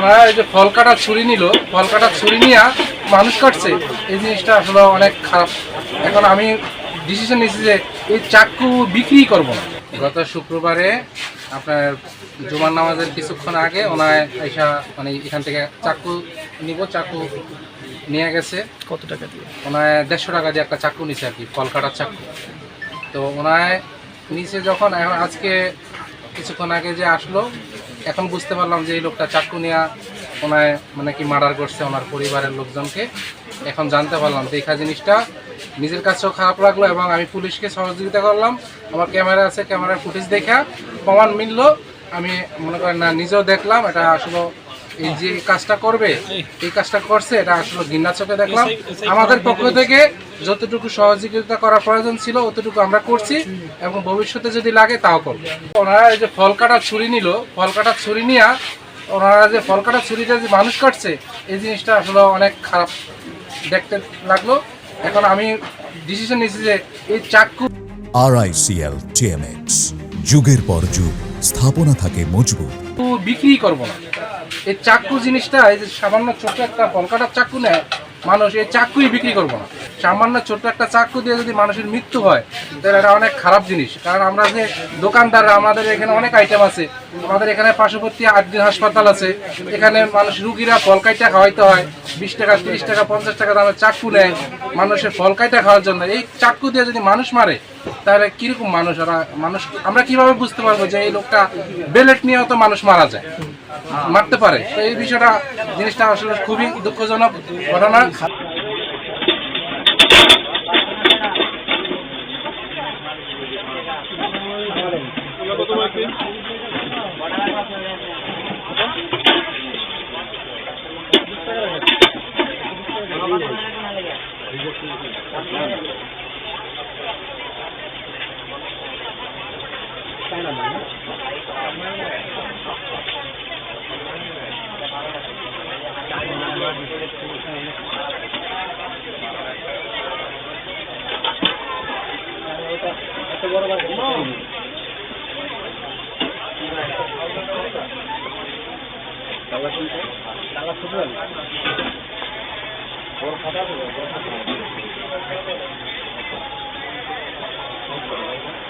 ওনারা এই যে ফল কাটার ছুরি নিল ফল কাটার ছুরি নিয়ে মানুষ কাটছে এই জিনিসটা আসলে অনেক খারাপ। এখন আমি ডিসিশন নিয়েছি যে এই চাকু বিক্রি করব না। গত শুক্রবারে আপনার জুমার নামাজের কিছুক্ষণ আগে ওনায় এসা মানে এখান থেকে চাকু নিব চাকু নিয়ে গেছে। কত টাকা দিয়ে? ওনায় দেড়শো টাকা দিয়ে একটা চাকু নিছে আর কি ফল কাটার চাক্কু তো ওনায় নিচে যখন এখন আজকে কিছুক্ষণ আগে যে আসলো এখন বুঝতে পারলাম যে এই লোকটা চাক্কু নিয়ে ওনায় মানে কি মার্ডার করছে ওনার পরিবারের লোকজনকে। এখন জানতে পারলাম দেখা জিনিসটা নিজের কাছেও খারাপ লাগল এবং আমি পুলিশকে সহযোগিতা করলাম। আমার ক্যামেরা আছে, ক্যামেরার ফুটেজ দেখা প্রমাণ মিললো। আমি মনে করেন না, নিজেও দেখলাম, এটা আসলে এই যে কাজটা করবে এই। কাজটা করছে এটা আসলে ঘৃণা চোখে দেখলাম। আমাদের পক্ষ থেকে যতটুকু সহযোগিতা করার প্রয়োজন ছিল অতটুকু আমরা করছি এবং ভবিষ্যতে যদি লাগে তাও করব। ওনারা এই যে ফল কাটা ছুরি নিল ফল কাটা ছুরি নিয়ে ওনারা যে ফল কাটা ছুরিটা যে মানুষ কাটছে এই জিনিসটা আসলে অনেক খারাপ দেখতে লাগল। এখন আমি ডিসিশন নিয়েছি যে এই চাক্কু আরআইসিএল টিএমএক্স যুগের পর যুগ স্থাপনা থাকে মজবুত। বিক্রি করব না। এই চাক্কু জিনিসটা, এই যে সামান্য ছোট একটা কলকাতার চাক্কু নেয়, মানুষ এই চাক্কুই বিক্রি করব না। সামান্য ছোট একটা চাক্কু দিয়ে যদি মানুষের মৃত্যু হয়, তাহলে এটা অনেক খারাপ জিনিস। কারণ আমরা যে দোকানদাররা, আমাদের এখানে অনেক আইটেম আছে। আমাদের এখানে পার্শ্ববর্তী আটদিন হাসপাতাল আছে। এখানে মানুষ রুগীরা ফলকাইটা খাওয়াইতে হয়। বিশ টাকা, তিরিশ টাকা, পঞ্চাশ টাকা দামের চাক্কু নেয়। মানুষের ফলকাইটা খাওয়ার জন্য। এই চাক্কু দিয়ে যদি মানুষ মারে তাহলে কীরকম মানুষ? ওরা মানুষ আমরা কীভাবে বুঝতে পারব যে এই লোকটা বেলেট নিয়েও তো মানুষ মারা যায়? মারতে পারে। তো এই বিষয়টা, জিনিসটা আসলে খুবই দুঃখজনক ঘটনা। না এর পাশে করুন না। না,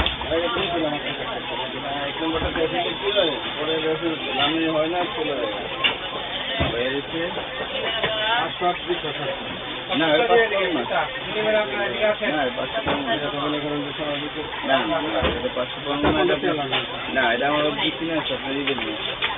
করুন না। না, না, এটা- আমার বুঝছি না, আপনারই বলব।